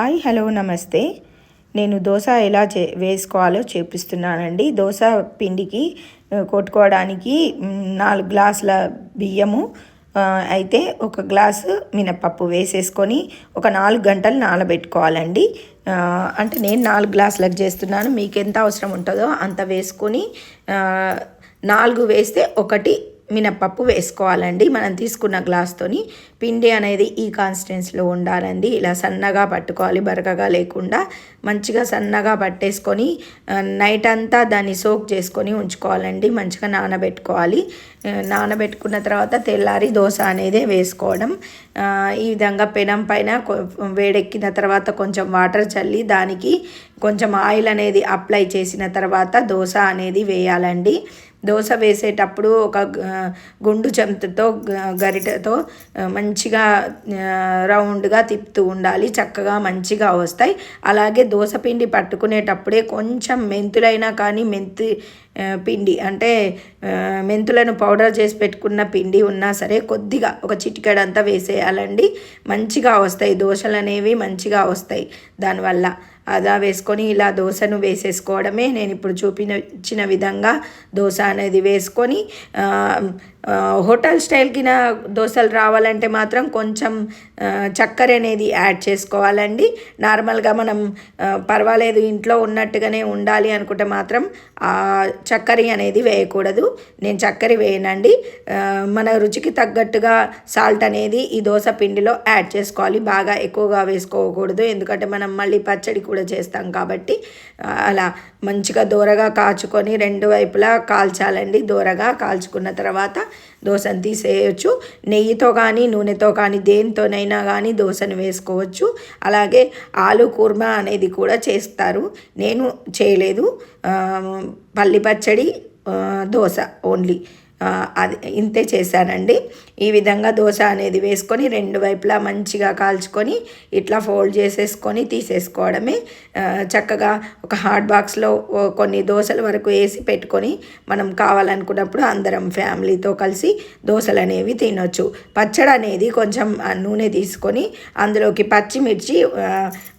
Hi hello నమస్తే. నేను దోశ ఎలా చే వేసుకోవాలో చూపిస్తున్నానండి. దోశ పిండికి కొట్టుకోవడానికి నాలుగు గ్లాసుల బియ్యము అయితే ఒక గ్లాసు మినపప్పు వేసేసుకొని ఒక నాలుగు గంటలు నానబెట్టుకోవాలండి. అంటే నేను నాలుగు గ్లాసులకు చేస్తున్నాను. మీకు ఎంత అవసరం ఉంటుందో అంత వేసుకొని నాలుగు వేస్తే ఒకటి మినప్పప్పు వేసుకోవాలండి. మనం తీసుకున్న గ్లాస్తోని పిండి అనేది ఈ కాన్స్టెన్స్లో ఉండాలండి. ఇలా సన్నగా పట్టుకోవాలి బరకగా లేకుండా మంచిగా సన్నగా పట్టేసుకొని నైట్ అంతా దాన్ని సోక్ చేసుకొని ఉంచుకోవాలండి. మంచిగా నానబెట్టుకోవాలి. నానబెట్టుకున్న తర్వాత తెల్లారి దోశ అనేది వేసుకోవడం. ఈ విధంగా పెనం పైన వేడెక్కిన తర్వాత కొంచెం వాటర్ చల్లి దానికి కొంచెం ఆయిల్ అనేది అప్లై చేసిన తర్వాత దోశ అనేది వేయాలండి. దోశ వేసేటప్పుడు ఒక గుండు చెంతతో గరిటతో మంచిగా రౌండ్గా తిప్పుతూ ఉండాలి. చక్కగా మంచిగా వస్తాయి. అలాగే దోశ పిండి పట్టుకునేటప్పుడే కొంచెం మెంతులైనా కానీ మెంతి పిండి అంటే మెంతులను పౌడర్ చేసి పెట్టుకున్న పిండి ఉన్నా సరే కొద్దిగా ఒక చిటికెడంతా వేసేయాలండి. మంచిగా వస్తాయి. దోశలు అనేవి మంచిగా వస్తాయి. దానివల్ల అదా వేసుకొని ఇలా దోశను వేసేసుకోవడమే. నేను ఇప్పుడు చూపించిన విధంగా దోశ అనేది వేసుకొని హోటల్ స్టైల్కి నా దోశలు రావాలంటే మాత్రం కొంచెం చక్కెర అనేది యాడ్ చేసుకోవాలండి. నార్మల్గా మనం పర్వాలేదు ఇంట్లో ఉన్నట్టుగానే ఉండాలి అనుకుంటే మాత్రం చక్కెర అనేది వేయకూడదు. నేను చక్కెర వేయనండి. మన రుచికి తగ్గట్టుగా సాల్ట్ అనేది ఈ దోశ పిండిలో యాడ్ చేసుకోవాలి. బాగా ఎక్కువగా వేసుకోకూడదు. ఎందుకంటే మనం మళ్ళీ పచ్చడి కూడా చేస్తాం కాబట్టి అలా మంచిగా దూరగా కాచుకొని రెండు వైపులా కాల్చాలండి. దూరగా కాల్చుకున్న తర్వాత దోశను తీసేయచ్చు. నెయ్యితో కానీ నూనెతో కానీ దేనితోనైనా కానీ దోశను వేసుకోవచ్చు. అలాగే ఆలు కూర్మా అనేది కూడా చేస్తారు. నేను చేయలేదు. పల్లి పచ్చడి దోశ ఓన్లీ. అది ఇంతే చేశానండి. ఈ విధంగా దోశ అనేది వేసుకొని రెండు వైపులా మంచిగా కాల్చుకొని ఇట్లా ఫోల్డ్ చేసేసుకొని తీసేసుకోవడమే. చక్కగా ఒక హాట్ బాక్స్లో కొన్ని దోశల వరకు వేసి పెట్టుకొని మనం కావాలనుకున్నప్పుడు అందరం ఫ్యామిలీతో కలిసి దోశలు అనేవి తినొచ్చు. పచ్చడి అనేది కొంచెం నూనె తీసుకొని అందులోకి పచ్చిమిర్చి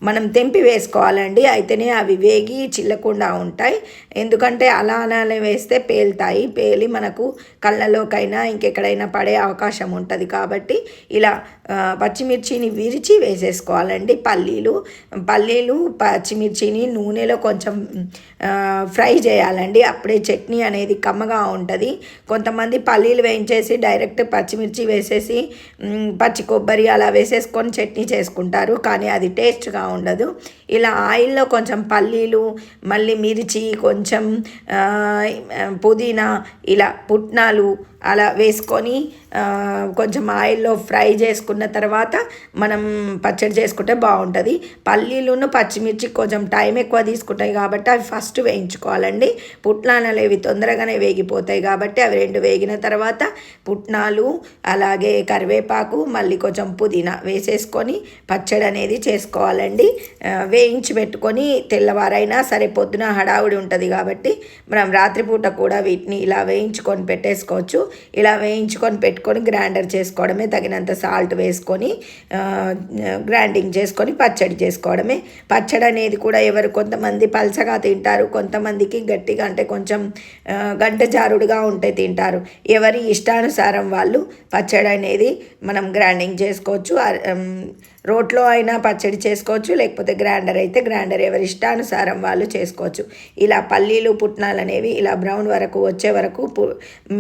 మనం తెంపి వేసుకోవాలండి. అయితేనే అవి వేగి చిల్లకుండా ఉంటాయి. ఎందుకంటే అలా అలానే వేస్తే పేలుతాయి. పేలి మనకు కళ్ళలోకైనా ఇంకెక్కడైనా పడే అవకాశం ఉంటుంది కాబట్టి ఇలా పచ్చిమిర్చిని విరిచి వేసేసుకోవాలండి. పల్లీలు పల్లీలు పచ్చిమిర్చిని నూనెలో కొంచెం ఫ్రై చేయాలండి. అప్పుడే చట్నీ అనేది కమ్మగా ఉంటుంది. కొంతమంది పల్లీలు వేయించేసి డైరెక్ట్ పచ్చిమిర్చి వేసేసి పచ్చి కొబ్బరి అలా వేసేసుకొని చట్నీ చేసుకుంటారు. కానీ అది టేస్ట్గా ఉండదు. ఇలా ఆయిల్లో కొంచెం పల్లీలు మళ్ళీ మిర్చి కొంచెం పుదీనా ఇలా పుట్నాలు అలా వేసుకొని కొంచెం ఆయిల్లో ఫ్రై చేసుకున్న తర్వాత మనం పచ్చడి చేసుకుంటే బాగుంటుంది. పల్లీలును పచ్చిమిర్చి కొంచెం టైం ఎక్కువ తీసుకుంటాయి కాబట్టి అవి ఫస్ట్ వేయించుకోవాలండి. పుట్నాలు ఇవి తొందరగానే వేగిపోతాయి కాబట్టి అవి రెండు వేగిన తర్వాత పుట్నాలు అలాగే కరివేపాకు మళ్ళీ కొంచెం పుదీనా వేసేసుకొని పచ్చడి అనేది చేసుకోవాలండి. వేయించి పెట్టుకొని తెల్లవారైనా సరే పొద్దున హడావుడి ఉంటుంది కాబట్టి మనం రాత్రిపూట కూడా వీటిని ఇలా వేయించుకొని పెట్టేసుకోవచ్చు. ఇలా వేయించుకొని పెట్టుకొని గ్రైండర్ చేసుకోవడమే తగినంత సాల్ట్ వేసుకొని గ్రైండింగ్ చేసుకొని పచ్చడి చేసుకోవడమే. పచ్చడి అనేది కూడా ఎవరు కొంతమంది పలసగా తింటారు కొంతమందికి గట్టిగా అంటే కొంచెం గంట జారుడుగా ఉంటే తింటారు. ఎవరి ఇష్టానుసారం వాళ్ళు పచ్చడి అనేది మనం గ్రైండింగ్ చేసుకోవచ్చు. రోట్లో అయినా పచ్చడి చేసుకోవచ్చు లేకపోతే గ్రైండర్ అయితే గ్రైండర్ ఎవరి ఇష్టానుసారం వాళ్ళు చేసుకోవచ్చు. ఇలా పల్లీలు పుట్నాలు అనేవి ఇలా బ్రౌన్ వరకు వచ్చే వరకు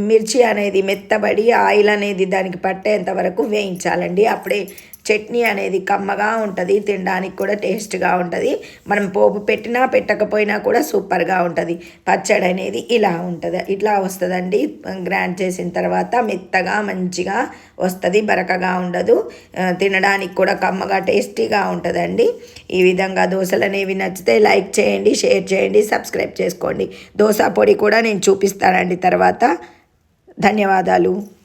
మిర్చి అనేది మెత్తబడి ఆయిల్ అనేది దానికి పట్టేంత వరకు వేయించాలండి. అప్పుడే చట్నీ అనేది కమ్మగా ఉంటుంది తినడానికి కూడా టేస్ట్గా ఉంటుంది. మనం పోపు పెట్టినా పెట్టకపోయినా కూడా సూపర్గా ఉంటుంది. పచ్చడి అనేది ఇలా ఉంటుంది. ఇట్లా వస్తుందండి. గ్రైండ్ చేసిన తర్వాత మెత్తగా మంచిగా వస్తుంది బరకగా ఉండదు. తినడానికి కూడా కమ్మగా టేస్టీగా ఉంటుందండి. ఈ విధంగా దోశలు అనేవి నచ్చితే లైక్ చేయండి షేర్ చేయండి సబ్స్క్రైబ్ చేసుకోండి. దోశ పొడి కూడా నేను చూపిస్తానండి తర్వాత. ధన్యవాదాలు.